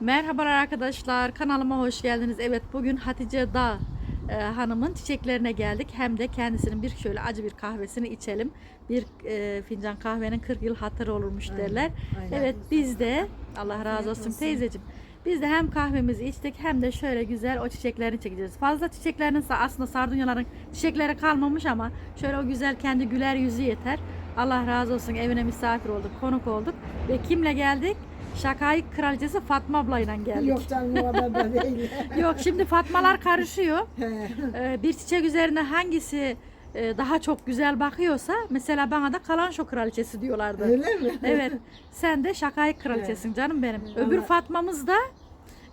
Merhabalar arkadaşlar kanalıma hoş geldiniz. Evet bugün Hatice Dağ e, hanımın çiçeklerine geldik. Hem de kendisinin bir şöyle acı bir kahvesini içelim. Bir e, fincan kahvenin 40 yıl hatırı olurmuş derler. aynen. Evet biz de Allah razı olsun teyzeciğim. Biz de hem kahvemizi içtik hem de şöyle güzel o çiçeklerini çekeceğiz. Fazla çiçeklerinin sa- aslında sardunyaların çiçekleri kalmamış ama şöyle o güzel kendi güler yüzü yeter. Allah razı olsun evine misafir olduk, konuk olduk. Ve kimle geldik? Şakayık kraliçesi Fatma ablayla geldik. Yok canım o kadar da değil. Yok şimdi Fatmalar karışıyor. Ee, bir çiçek üzerine hangisi e, daha çok güzel bakıyorsa mesela bana da kalanşo kraliçesi diyorlardı. Öyle mi? Evet. Sen de şakayık kraliçesin canım benim. Öbür Fatma'mız da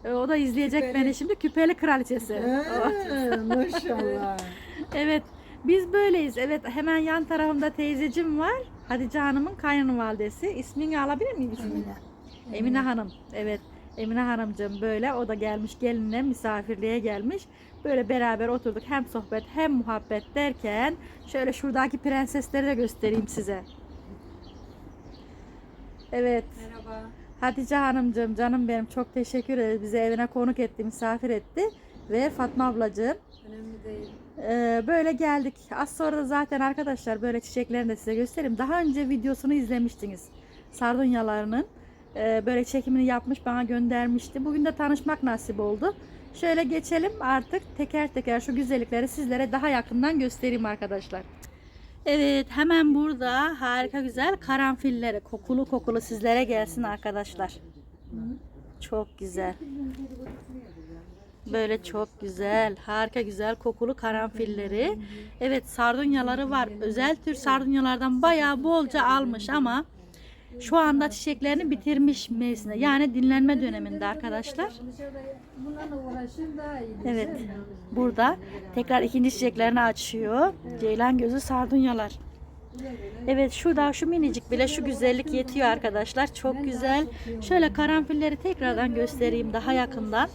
e, o da izleyecek Küpeli. beni şimdi küpeli kraliçesi. He, maşallah. Evet. Biz böyleyiz. Evet hemen yan tarafımda teyzecim var. Hatice Hanım'ın kayınvalidesi. İsmini alabilir miyim ismini? Emine Hanım. Evet. Emine Hanımcığım böyle o da gelmiş gelinle misafirliğe gelmiş. Böyle beraber oturduk hem sohbet hem muhabbet derken şöyle şuradaki prensesleri de göstereyim size. Evet. Merhaba. Hatice Hanımcığım canım benim çok teşekkür ederiz. Bizi evine konuk etti, misafir etti. Ve Fatma ablacığım Önemli değil. ee, böyle geldik. Az sonra da zaten arkadaşlar böyle çiçeklerini de size göstereyim. Daha önce videosunu izlemiştiniz. Sardunyalarının Ee, böyle çekimini yapmış bana göndermişti. Bugün de tanışmak nasip oldu. Şöyle geçelim artık teker teker şu güzellikleri sizlere daha yakından göstereyim arkadaşlar. Evet hemen burada harika güzel karanfilleri kokulu kokulu sizlere gelsin arkadaşlar. Çok güzel. Böyle çok güzel, harika güzel kokulu karanfilleri. Evet sardunyaları var. Özel tür sardunyalardan bayağı bolca almış ama şu anda çiçeklerini bitirmiş mevsimde. Yani dinlenme döneminde arkadaşlar. Evet. Burada tekrar ikinci çiçeklerini açıyor. Ceylan gözü sardunyalar. Evet şurada şu minicik bile şu güzellik yetiyor arkadaşlar. Çok güzel. Şöyle karanfilleri tekrardan göstereyim daha yakından.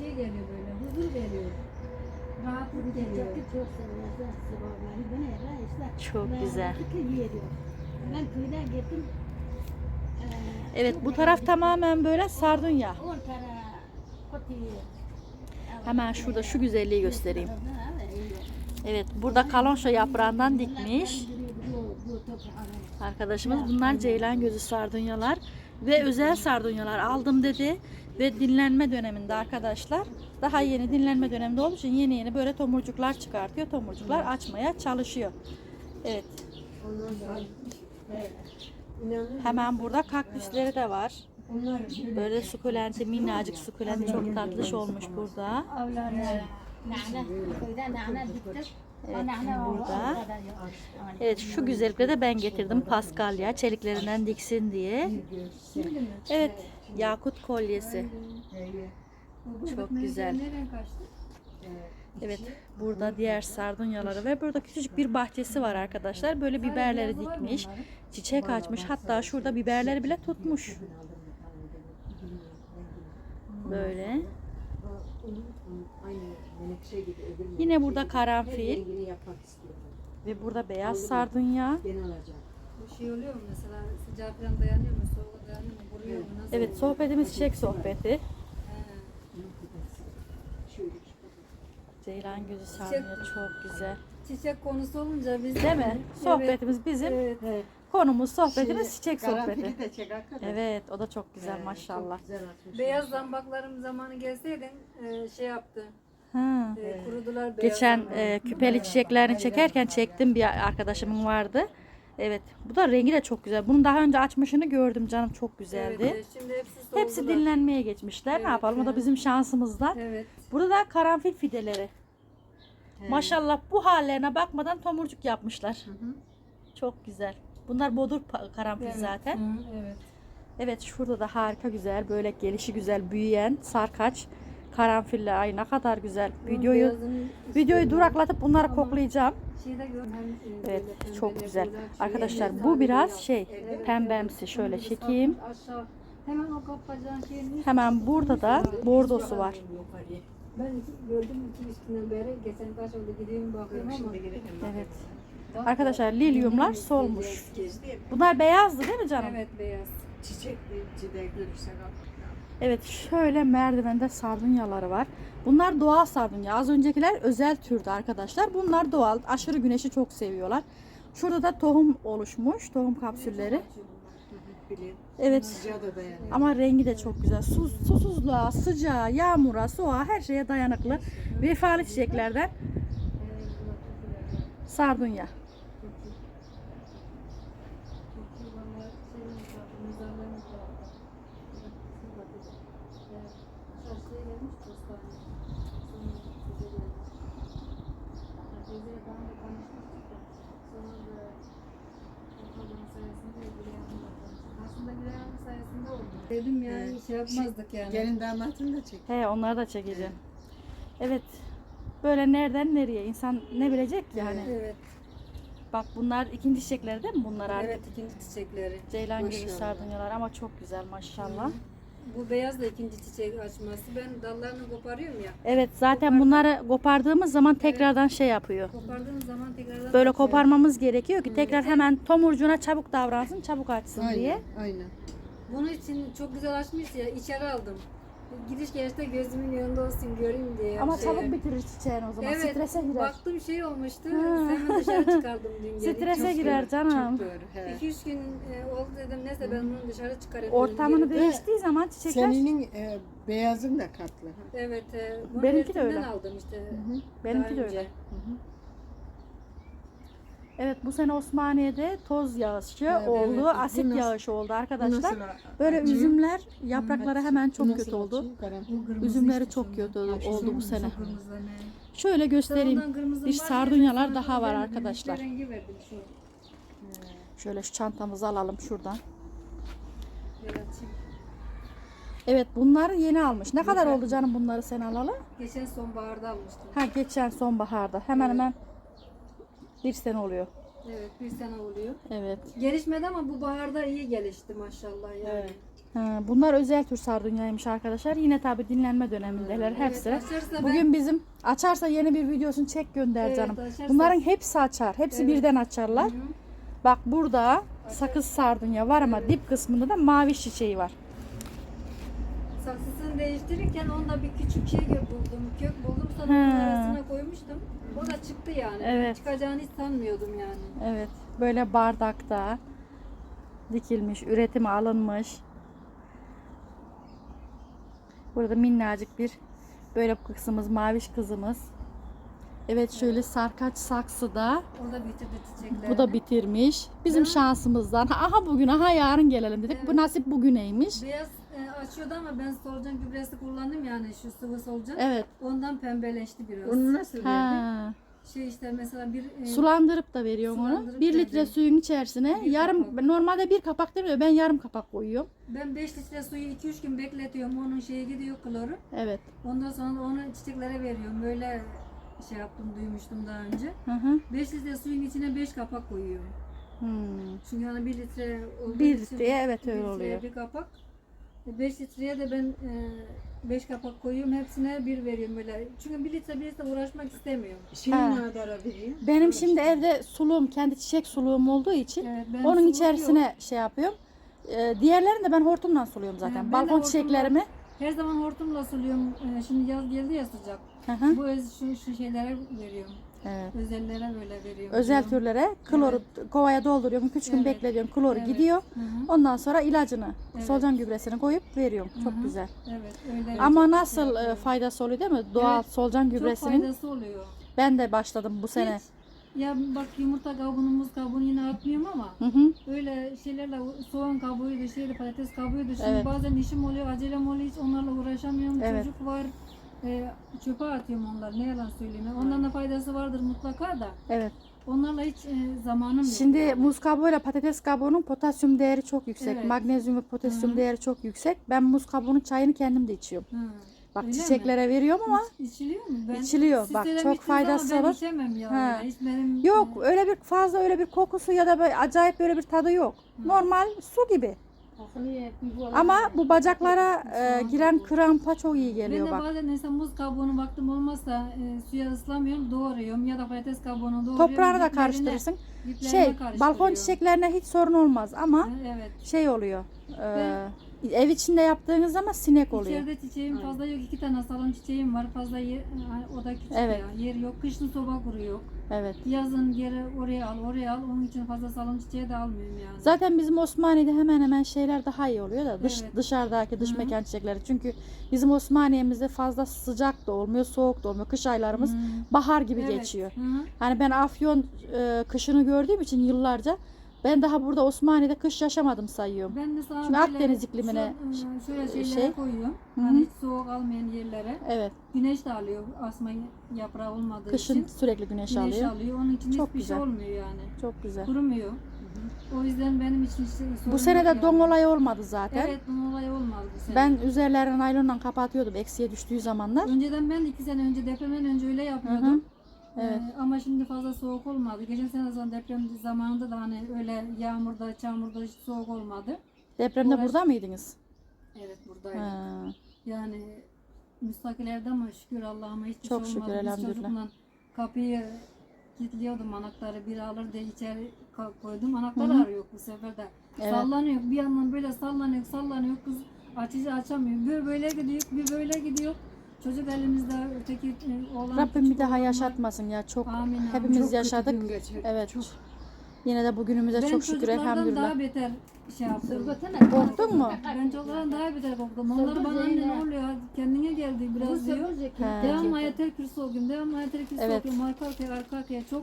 Çok güzel. Ben köyden gittim. Evet bu taraf tamamen böyle sardunya. Hemen şurada şu güzelliği göstereyim. Evet burada kalonşo yaprağından dikmiş. Arkadaşımız bunlar ceylan gözü sardunyalar ve özel sardunyalar aldım dedi ve dinlenme döneminde arkadaşlar daha yeni dinlenme döneminde olduğu için yeni yeni böyle tomurcuklar çıkartıyor. Tomurcuklar açmaya çalışıyor. Evet hemen burada kaktüsleri de var. Böyle sukulenti minnacık sukulenti çok tatlış olmuş burada. Evet, burada. Evet şu güzellikle de ben getirdim paskalya çeliklerinden diksin diye. Evet yakut kolyesi. Çok güzel. Evet burada diğer sardunyaları ve burada küçücük bir bahçesi var arkadaşlar. Böyle biberleri dikmiş. Çiçek açmış. Hatta şurada biberleri bile tutmuş. Böyle. Yine burada karanfil ve burada beyaz sardunya. Şey oluyor mu mesela sıcağı falan dayanıyor mu, soğuğa dayanıyor mu, vuruyor mu, nasıl? Evet sohbetimiz çiçek sohbeti. He. Şöyle. Ceylan gözü sardunya çok güzel. Çiçek konusu olunca biz Değil mi? Sohbetimiz bizim. Evet. Evet. Konumuz sohbetimiz çiçek sohbeti. Karanfili de çek hakikaten. Evet o da çok güzel Ee, maşallah. Çok güzel atmış. Beyaz zambaklarım zamanı gelseydin e, şey yaptı. Ha. E, kurudular beyaz Geçen zambak. e, küpeli çiçeklerini çekerken çektim bir arkadaşımın vardı. Evet bu da rengi de çok güzel. Bunun daha önce açmışını gördüm canım çok güzeldi. Evet, e, şimdi hepsi soldular. Hepsi dinlenmeye geçmişler. ne Evet, yapalım o da evet. bizim şansımızdan. Evet. Burada da karanfil fideleri. Maşallah bu hallerine bakmadan tomurcuk yapmışlar. Çok güzel. Bunlar bodur karanfil Evet. zaten. Hı, evet. Evet şurada da harika güzel böyle gelişi güzel büyüyen sarkaç karanfiller ay ne kadar güzel. Videoyu videoyu duraklatıp bunları koklayacağım. gör- hem, e, Evet çok güzel. Arkadaşlar bu biraz şey Evet. pembemsi şöyle çekeyim. Hemen burada da bordosu var. Ben gördüm iki üç günden beri. Geçen kaç oldu gideyim bakıyorum ama. Şimdi girelim. Evet. Arkadaşlar lilyumlar solmuş. Bunlar beyazdı değil mi canım? Evet beyaz. Çiçek de görürsek al. Evet şöyle merdivende sardunyaları var. Bunlar doğal sardunya. Az öncekiler özel türdü arkadaşlar. Bunlar doğal. Aşırı güneşi çok seviyorlar. Şurada da tohum oluşmuş. Tohum kapsülleri. Biliyorum. Evet. Sıcağı da dayanıyor. Ama rengi de çok güzel. Su, susuzluğa, sıcağa, yağmura, soğuğa her şeye dayanıklı. Vefalı çiçeklerden sardunya. Dedim ya şey yapmazdık yani. Gelin damatını da çek. He onları da çekeceğim. Evet. Böyle nereden nereye insan ne bilecek ki hani. Evet, Bak bunlar ikinci çiçekleri değil mi bunlar artık? evet ikinci çiçekleri. Ceylan gibi Maşallah. sardunyalar ama çok güzel maşallah. Bu beyaz da ikinci çiçek açması. Ben dallarını koparıyorum ya. Evet zaten bunları kopardığımız zaman tekrardan şey yapıyor. Kopardığım zaman tekrardan Böyle açıyor. koparmamız gerekiyor ki tekrar hemen tomurcuğuna çabuk davransın, çabuk açsın diye. Aynen. Bunun için çok güzel açmış ya içeri aldım. Gidiş gelişte gözümün yanında olsun göreyim diye. Ama Şey- çabuk bitirir çiçeğini o zaman. Evet, Strese girer. baktım şey olmuştu. Hemen dışarı çıkardım dün gelip. Strese Çok girer iyi. canım. Çok doğru. He. 2-3 gün e, oldu dedim neyse ben bunu dışarı çıkarayım. Ortamını değiştiği zaman çiçekler Senin e, beyazın da katlı. Evet. E, bunu Benimki de öyle. aldım işte. benimki de öyle. önce. Evet bu sene Osmaniye'de toz yağışı Evet, oldu, evet. Asit nasıl- yağışı oldu arkadaşlar. nasıl Böyle açıyor? üzümler yaprakları Hı, hemen çok nasıl kötü oldu. kırmızı Üzümleri işte çok kötü şu oldu bu sene. Şöyle göstereyim. Bir sardunyalar daha var arkadaşlar. Şöyle şu çantamızı alalım şuradan. Evet bunları yeni almış. Ne kadar oldu canım bunları sen alalı? Geçen sonbaharda almıştım. Ha geçen sonbaharda. Hemen hemen bir sene oluyor. Evet bir sene oluyor. Evet. Gelişmedi ama bu baharda iyi gelişti maşallah yani. Evet. Ha, bunlar özel tür sardunyaymış arkadaşlar. Yine tabi dinlenme dönemindeler hepsi. Evet, açarsa ben- Bugün bizim açarsa yeni bir videosunu çek gönder Evet, canım. açarsa- Bunların hepsi açar. Hepsi Evet. birden açarlar. Hı hı. Bak burada sakız sardunya var ama dip kısmında da mavi çiçeği var. Saksısını değiştirirken onda bir küçük şey buldum. Kök buldum sonra arasına koymuştum. O da çıktı yani. Evet. Çıkacağını hiç sanmıyordum yani. Evet. Böyle bardakta dikilmiş, üretime alınmış. Burada minnacık bir böyle kızımız, maviş kızımız. Evet şöyle sarkaç saksıda O da bitirdi çiçekleri. bu da bitirmiş. Bizim şansımızdan aha bugün aha yarın gelelim dedik. Bu nasip bugüneymiş. Beyaz açıyordu ama ben solucan gübresi kullandım yani şu sıvı solucan. Evet. Ondan pembeleşti biraz. Onu nasıl verdin? Ha. Şey işte mesela bir e, Sulandırıp da veriyorum onu. Sulandırıp Bir litre verdim. suyun içerisine Bir yarım kapak. normalde bir kapak demiyor ben yarım kapak koyuyorum. ben 5 litre suyu 2-3 gün bekletiyorum. Onun şeye gidiyor kloru. Evet. Ondan sonra onu çiçeklere veriyorum. Böyle şey yaptım duymuştum daha önce. Hı hı. 5 litre suyun içine 5 kapak koyuyorum. Hmm. Çünkü hani 1 litre olduğu Bir için litreye evet bir öyle litreye oluyor. Bir kapak. 5 litreye de ben 5 kapak koyuyorum. Hepsine bir veriyorum böyle. Çünkü 1 litre 1 litre uğraşmak istemiyorum. Ha. ne kadar veriyor? Benim şimdi evde suluğum kendi çiçek suluğum olduğu için Evet, onun suluyorum. içerisine şey yapıyorum. Ee, diğerlerini de ben hortumla suluyorum zaten. Ben de Balkon hortumla- çiçeklerimi. Her zaman hortumla suluyorum. Ee, Şimdi yaz geldi ya sıcak. Hı hı. Bu öz, şu, şu şeylere veriyorum. Evet. Özellere böyle veriyorum. Özel türlere kloru kovaya dolduruyorum. 3 gün Evet. bekletiyorum. Kloru Evet. gidiyor. Hı hı. Ondan sonra ilacını, Evet. solucan gübresini koyup veriyorum. Çok Hı hı. güzel. Evet öyle. Ama nasıl e, faydası oluyor değil mi? Doğal Evet, solucan Çok gübresinin. faydası oluyor. Ben de başladım bu sene. Hiç, ya bak yumurta kabuğunu, muz kabuğunu yine atmıyorum ama Hı hı. öyle şeylerle soğan kabuğuydu, şeyle patates kabuğuydu. Şimdi Evet. bazen işim oluyor, acelem oluyor hiç onlarla uğraşamıyorum. Evet. Çocuk var. E, çöpe atıyorum onları. Ne yalan söyleyeyim. Ondan da faydası vardır mutlaka da. Evet. Onlarla hiç e, zamanım yok. Şimdi muz kabuğuyla patates kabuğunun potasyum değeri çok yüksek. Evet. Magnezyum ve potasyum Hı hı. değeri çok yüksek. Ben muz kabuğunun çayını kendim de içiyorum. Hı. Bak Öyle mi? çiçeklere veriyorum ama İç- içiliyor mu? Ben İçiliyor. Bak, çok faydası ben olur. içemem ya. Ha. Hiç benim yok öyle bir fazla öyle bir kokusu ya da böyle acayip böyle bir tadı yok. Normal su gibi. Ama bu bacaklara e, giren krampa çok iyi Ben geliyor de bak. bazen mesela muz kabuğunu baktım olmazsa e, suya ıslamıyorum doğruyorum ya da patates kabuğunu doğruyorum. Toprağını da Diplerine- karıştırırsın. diplerine Şey balkon çiçeklerine hiç sorun olmaz ama Evet. şey oluyor. e, ev içinde yaptığınız zaman sinek oluyor. İçeride çiçeğim fazla yok. iki tane salon çiçeğim var. Fazla yer, hani o da küçük Evet. ya. Yer yok. Kışın soba kuruyor. Evet. Yazın geri oraya al, oraya al. Onun için fazla salon çiçeği de almıyorum yani. Zaten bizim Osmaniye'de hemen hemen şeyler daha iyi oluyor da dış Evet. dışarıdaki dış Hı hı. mekan çiçekleri. Çünkü bizim Osmaniye'mizde fazla sıcak da olmuyor, soğuk da olmuyor. Kış aylarımız Hmm. bahar gibi Evet. geçiyor. Hı hı. Hani ben Afyon e, kışını gördüğüm için yıllarca ben daha burada Osmaniye'de kış yaşamadım sayıyorum. Ben Çünkü böyle Akdeniz iklimine şu- şöyle şeylere şey- koyuyorum. Hı hı. Hani hiç soğuk almayan yerlere. Evet. Güneş de alıyor asma yaprağı olmadığı Kışın için. sürekli güneş, Güneş alıyor. alıyor. Onun için Çok hiçbir güzel. şey olmuyor yani. Çok güzel. Kurumuyor. O yüzden benim için işte sorun Bu sene de yani. don olayı olmadı zaten. Evet don olayı olmadı bu sene. Ben üzerlerini naylonla kapatıyordum eksiye düştüğü zamanlar. Önceden ben iki sene önce depremden önce öyle Hı hı. Evet. Ee, ama şimdi fazla soğuk olmadı. Geçen sene zaten deprem zamanında da hani öyle yağmurda, çamurda hiç soğuk olmadı. Depremde Uğraş- burada mıydınız? Evet buradaydı. Ha. Yani müstakil evde ama şükür Allah'ıma hiçbir Çok şey şükür, olmadı. Biz elhamdülillah. çocukla kapıyı kilitliyordum anahtarı bir alır diye içeri koydum. Anahtar Hı hı. arıyor bu sefer de. Evet. Sallanıyor bir yandan böyle sallanıyor sallanıyor kız açıcı açamıyor. Bir böyle gidiyor bir böyle gidiyor. Çocuk elimizde öteki e, oğlan Rabbim bir daha yaşatmasın ya. Çok Amin, amin. hepimiz Çok kötü yaşadık. gün geçirdik. Evet. Yine de bugünümüze Ben çok şükür çocuklardan elhamdülillah. daha beter şey yaptım. Korktun mu? Ben çocuklardan daha beter korktum. Onlar bana anne ne oluyor kendine geldi biraz diyor. He. Devamlı ayetel kürsü okuyorum. Devamlı ayetel kürsü Evet. okuyorum. Arka arkaya arka arkaya çok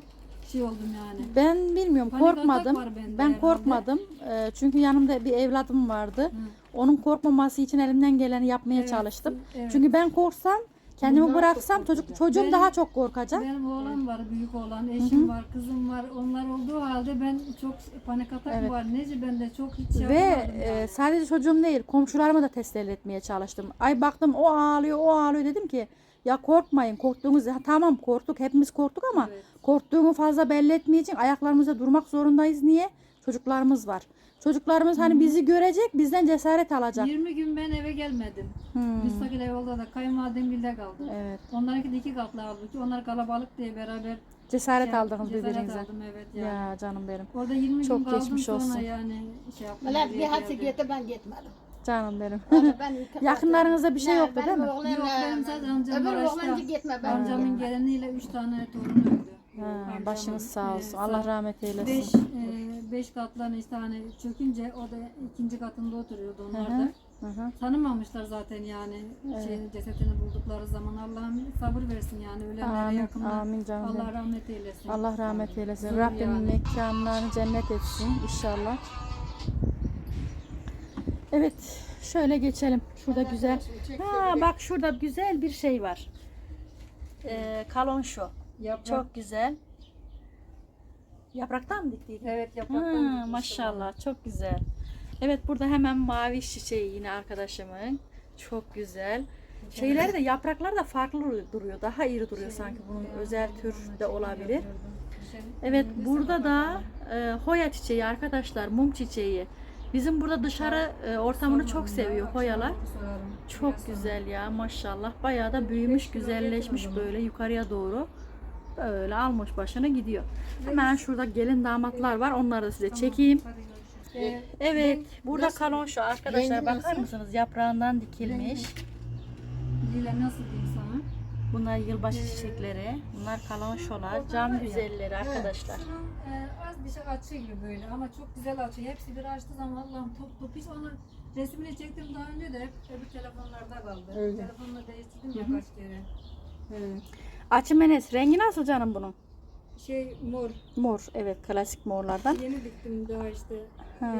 şey oldum yani. Ben bilmiyorum Panik atak korkmadım. var bende Ben herhalde. korkmadım. Ee, çünkü yanımda bir evladım vardı. Onun korkmaması için elimden geleni yapmaya Evet, çalıştım. evet. Çünkü ben korksam kendimi bıraksam çok çocuk korkacak. çocuğum Ben- daha çok korkacak. Benim oğlan var, büyük oğlan, eşim var, kızım var. Onlar olduğu halde ben çok panik atak Evet. var. Nece ben de çok hiç şey Ve yapamadım e, sadece çocuğum değil, komşularımı da teselli etmeye çalıştım. Ay baktım o ağlıyor, o ağlıyor dedim ki ya korkmayın, korktuğunuz Ha, tamam korktuk, hepimiz korktuk ama korktuğumu fazla belli etmeyecek. Ayaklarımızda durmak zorundayız. Niye? Çocuklarımız var. Çocuklarımız hani bizi görecek, bizden cesaret alacak. 20 gün ben eve gelmedim. Hmm, Müstakil ev oldu da kayınvalidemgilde kaldı. Evet. Onlarınki de iki katlı halbuki. Onlar kalabalık diye beraber Cesaret şey- aldınız cesaret birbirinize. aldım evet yani. Ya canım benim. Orada 20 Çok gün kaldım geçmiş sonra olsun. yani şey yaptım. Buraya bir hafta geldim. gitti ben gitmedim. Canım benim. Ben Yakınlarınızda bir şey Ne, yoktu benim değil mi? oğlum, Yok, benim zaten amcam Öbür Maraş'ta. gitme ben. Amcamın geleniyle 3 tane torunu öldü. Ha, Amcamın, başınız sağ olsun. e, Allah sağ- rahmet eylesin. Beş, e, beş katlı işte hani çökünce o da ikinci katında oturuyordu onlar da. Hı hı. Tanımamışlar zaten yani şey, cesetini buldukları zaman Allah'ım sabır versin yani ölenlere Amin, amin canım Allah rahmet eylesin. Allah rahmet eylesin. Zor Rabbim yani. mekanlarını cennet etsin inşallah. Evet, şöyle geçelim. Şurada güzel. Ha bak şurada güzel bir şey var. Ee, kalon şu. Yaprak, Çok güzel. Yapraktan mı diktiydin? Evet Ha, yapraktan dikmiştim maşallah çok güzel. Evet burada hemen mavi çiçeği yine arkadaşımın. Çok güzel. Şeyler de yapraklar da farklı duruyor. Daha iri duruyor sanki bunun özel tür de olabilir. Şey, Evet burada da e, hoya çiçeği arkadaşlar mum çiçeği. Bizim burada dışarı e, ortamını çok seviyor hoyalar. Çok güzel ya maşallah. Bayağı da büyümüş, güzelleşmiş böyle yukarıya doğru. Böyle almış başını gidiyor. Hemen şurada gelin damatlar var. Onları da size çekeyim. Ee, Evet, burada kalon şu arkadaşlar. Bakar mısınız? Yaprağından dikilmiş. Lila nasıl diyeyim sana? Bunlar yılbaşı çiçekleri. Bunlar kalonşolar. Cam güzelleri arkadaşlar. E, az bir şey açıyor böyle ama çok güzel açıyor. Hepsi bir açtığı zaman Allah'ım top top hiç onun resmini çektim daha önce de hep öbür telefonlarda kaldı. Öyle. Telefonla değiştirdim ya kaç kere. Açımenes rengi nasıl canım bunun? Şey mor. Mor. Evet, klasik morlardan. Yeni diktim daha işte. Ha.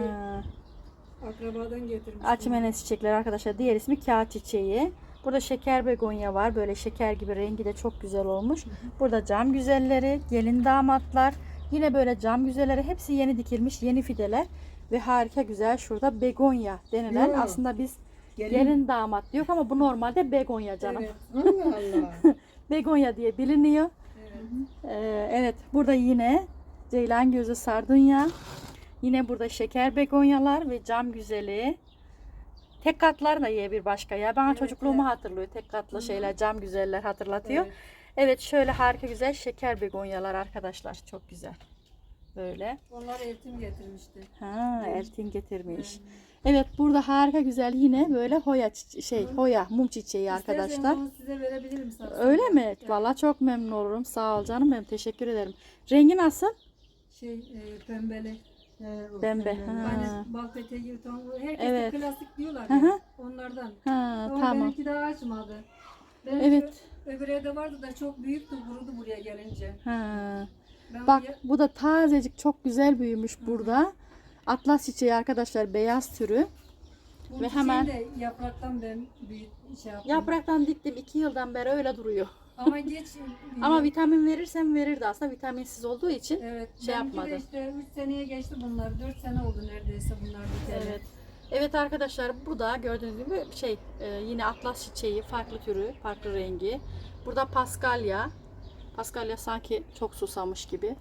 Akrabadan getirmiştim. Açımenes çiçekleri arkadaşlar. Diğer ismi kağıt çiçeği. Burada şeker begonya var. Böyle şeker gibi rengi de çok güzel olmuş. Burada cam güzelleri, gelin damatlar. Yine böyle cam güzelleri. Hepsi yeni dikilmiş, yeni fideler. Ve harika güzel şurada begonya denilen. Yo. Aslında biz gelin, damat diyor ama bu normalde begonya canım. Evet. Allah Allah. Begonya diye biliniyor. evet. Ee, evet burada yine ceylan gözü sardunya. Yine burada şeker begonyalar ve cam güzeli. Tek katlar da ye bir başka ya. Bana Evet, çocukluğumu evet. hatırlıyor. Tek katlı şeyler, cam güzeller hatırlatıyor. Evet. Evet şöyle harika güzel şeker begonyalar arkadaşlar. Çok güzel. Böyle. Onlar eltim getirmişti. Ha, Eltin getirmiş. Evet burada harika güzel yine böyle hoya şey hoya mum çiçeği arkadaşlar. Size verebilirim sana. Öyle mi? Vallahi çok memnun olurum. Sağ ol canım benim. Teşekkür ederim. Rengi nasıl? Şey e, pembeli. He, Pembe. pembe. Ha. Hani bal peteği gibi tam. Herkes Evet. klasik diyorlar Hı ya. hı. Onlardan. Ha, Ama tamam. benimki daha açmadı. Benimki Evet. Öbür evde vardı da çok büyüktü kurudu buraya gelince. Ha. Ben Bak bu da tazecik çok güzel büyümüş burada. Atlas çiçeği arkadaşlar beyaz türü. bu ve hemen- de yapraktan ben büyük şey yaptım. Yapraktan diktim 2 yıldan beri öyle duruyor. Ama geç. Ama vitamin verirsem verirdi aslında vitaminsiz olduğu için. Evet. şey yapmadı. işte 3 seneye geçti bunlar. 4 sene oldu neredeyse bunlar biteli. Evet. Evet arkadaşlar bu da gördüğünüz gibi şey e, yine atlas çiçeği farklı türü farklı rengi. Burada paskalya. Paskalya sanki çok susamış gibi.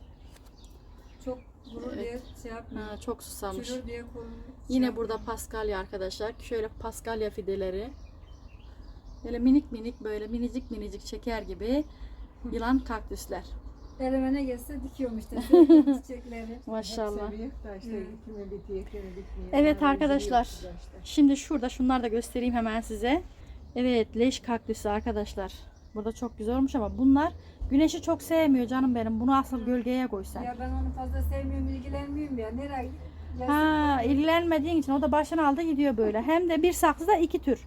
Vurur Evet. diye şey yapmıyor. Ha, çok susamış. Çürür diye korun. Yine burada paskalya arkadaşlar. Şöyle paskalya fideleri. Böyle minik minik böyle minicik minicik çeker gibi yılan kaktüsler. Elime ne gelse dikiyorum işte sürekli çiçekleri. Maşallah. Evet. arkadaşlar. Şimdi şurada şunları da göstereyim hemen size. Evet leş kaktüsü arkadaşlar. Burada çok güzel olmuş ama bunlar güneşi çok sevmiyor canım benim. Bunu asıl gölgeye koysan. Ya ben onu fazla sevmiyorum, ilgilenmiyorum ya. Nereye? Ya Ha ilgilenmediğin için o da başını aldı gidiyor böyle. Hem de bir saksıda iki tür.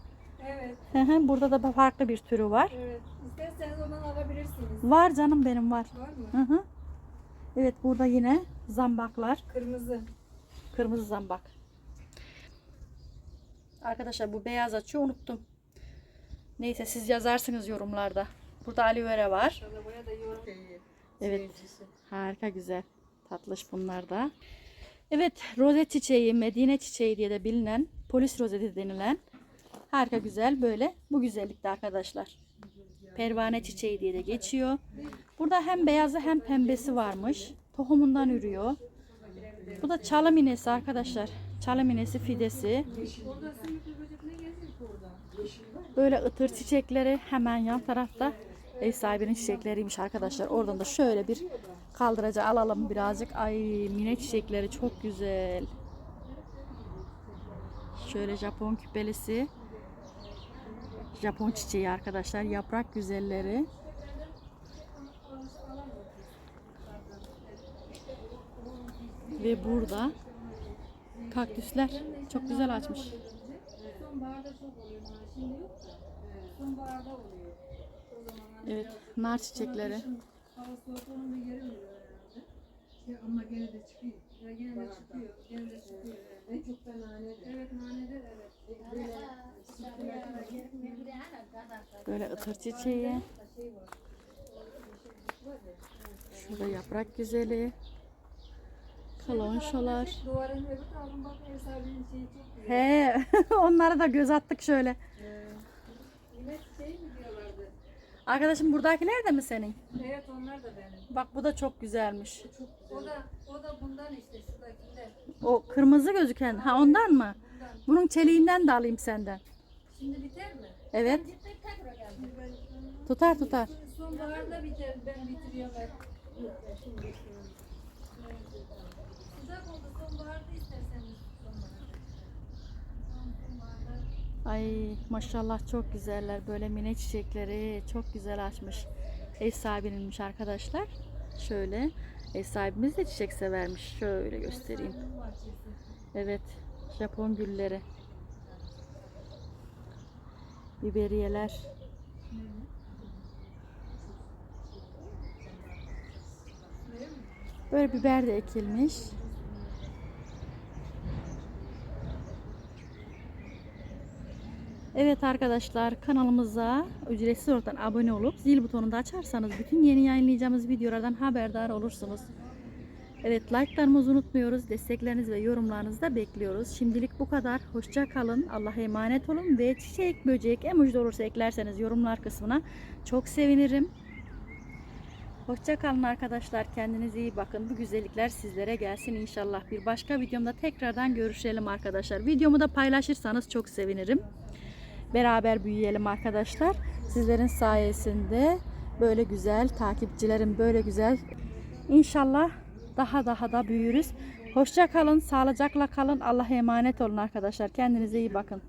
Evet, Hı hı, Burada da farklı bir türü var. evet. İsterseniz ondan alabilirsiniz. Var canım benim var. Var mı? Hı hı. Evet burada yine zambaklar. Kırmızı. Kırmızı zambak. Arkadaşlar bu beyaz açıyor unuttum. Neyse siz yazarsınız yorumlarda. Burada aloe vera var. Evet. Harika güzel. Tatlış bunlar da. Evet rozet çiçeği, Medine çiçeği diye de bilinen polis rozeti denilen harika güzel böyle bu güzellikte arkadaşlar. Pervane çiçeği diye de geçiyor. Burada hem beyazı hem pembesi varmış. Tohumundan ürüyor. Bu da çalım inesi arkadaşlar. Çalım inesi fidesi. Böyle ıtır çiçekleri hemen yan tarafta ev sahibinin çiçekleriymiş arkadaşlar. Oradan da şöyle bir kaldıracı alalım birazcık. Ay mine çiçekleri çok güzel. Şöyle Japon küpelisi. Japon çiçeği arkadaşlar. Yaprak güzelleri. Ve burada kaktüsler çok güzel açmış. Sonbaharda çok oluyor. Şimdi yok da. Sonbaharda oluyor. Evet, nar çiçekleri. ama gene de çıkıyor. Ya gene de çıkıyor. Gene de çıkıyor. En çok da nane. Evet naneler evet. Böyle ıtır çiçeği. Şurada yaprak güzeli. Güzel. He, onlara da göz attık şöyle. Diyorlardı? Arkadaşım buradakiler de mi senin? Evet onlar da benim. Bak bu da çok güzelmiş. O da o da bundan işte şuradakiler. O kırmızı gözüken. Ha ondan mı? Bundan. Bunun çeliğinden de alayım senden. Şimdi biter mi? Evet. Tutar tutar. Sonbaharda biter ben bitiriyorum oldu sonbaharda isterseniz sonbaharda. Sonbaharda Ay maşallah çok güzeller. Böyle mine çiçekleri çok güzel açmış. Ev sahibininmiş arkadaşlar. Şöyle. Ev sahibimiz de çiçek severmiş. Şöyle göstereyim. Evet. Japon gülleri. Biberiyeler. Böyle biber de ekilmiş. Evet arkadaşlar kanalımıza ücretsiz olarak abone olup zil butonunu da açarsanız bütün yeni yayınlayacağımız videolardan haberdar olursunuz. Evet like'larımızı unutmuyoruz. Desteklerinizi ve yorumlarınızı da bekliyoruz. Şimdilik bu kadar. Hoşça kalın. Allah'a emanet olun ve çiçek, böcek, emoji olursa eklerseniz yorumlar kısmına çok sevinirim. Hoşça kalın arkadaşlar. Kendinize iyi bakın. Bu güzellikler sizlere gelsin inşallah. Bir başka videomda tekrardan görüşelim arkadaşlar. Videomu da paylaşırsanız çok sevinirim. Beraber büyüyelim arkadaşlar. Sizlerin sayesinde böyle güzel takipçilerim böyle güzel. İnşallah daha daha da büyürüz. Hoşça kalın, sağlıcakla kalın. Allah'a emanet olun arkadaşlar. Kendinize iyi bakın.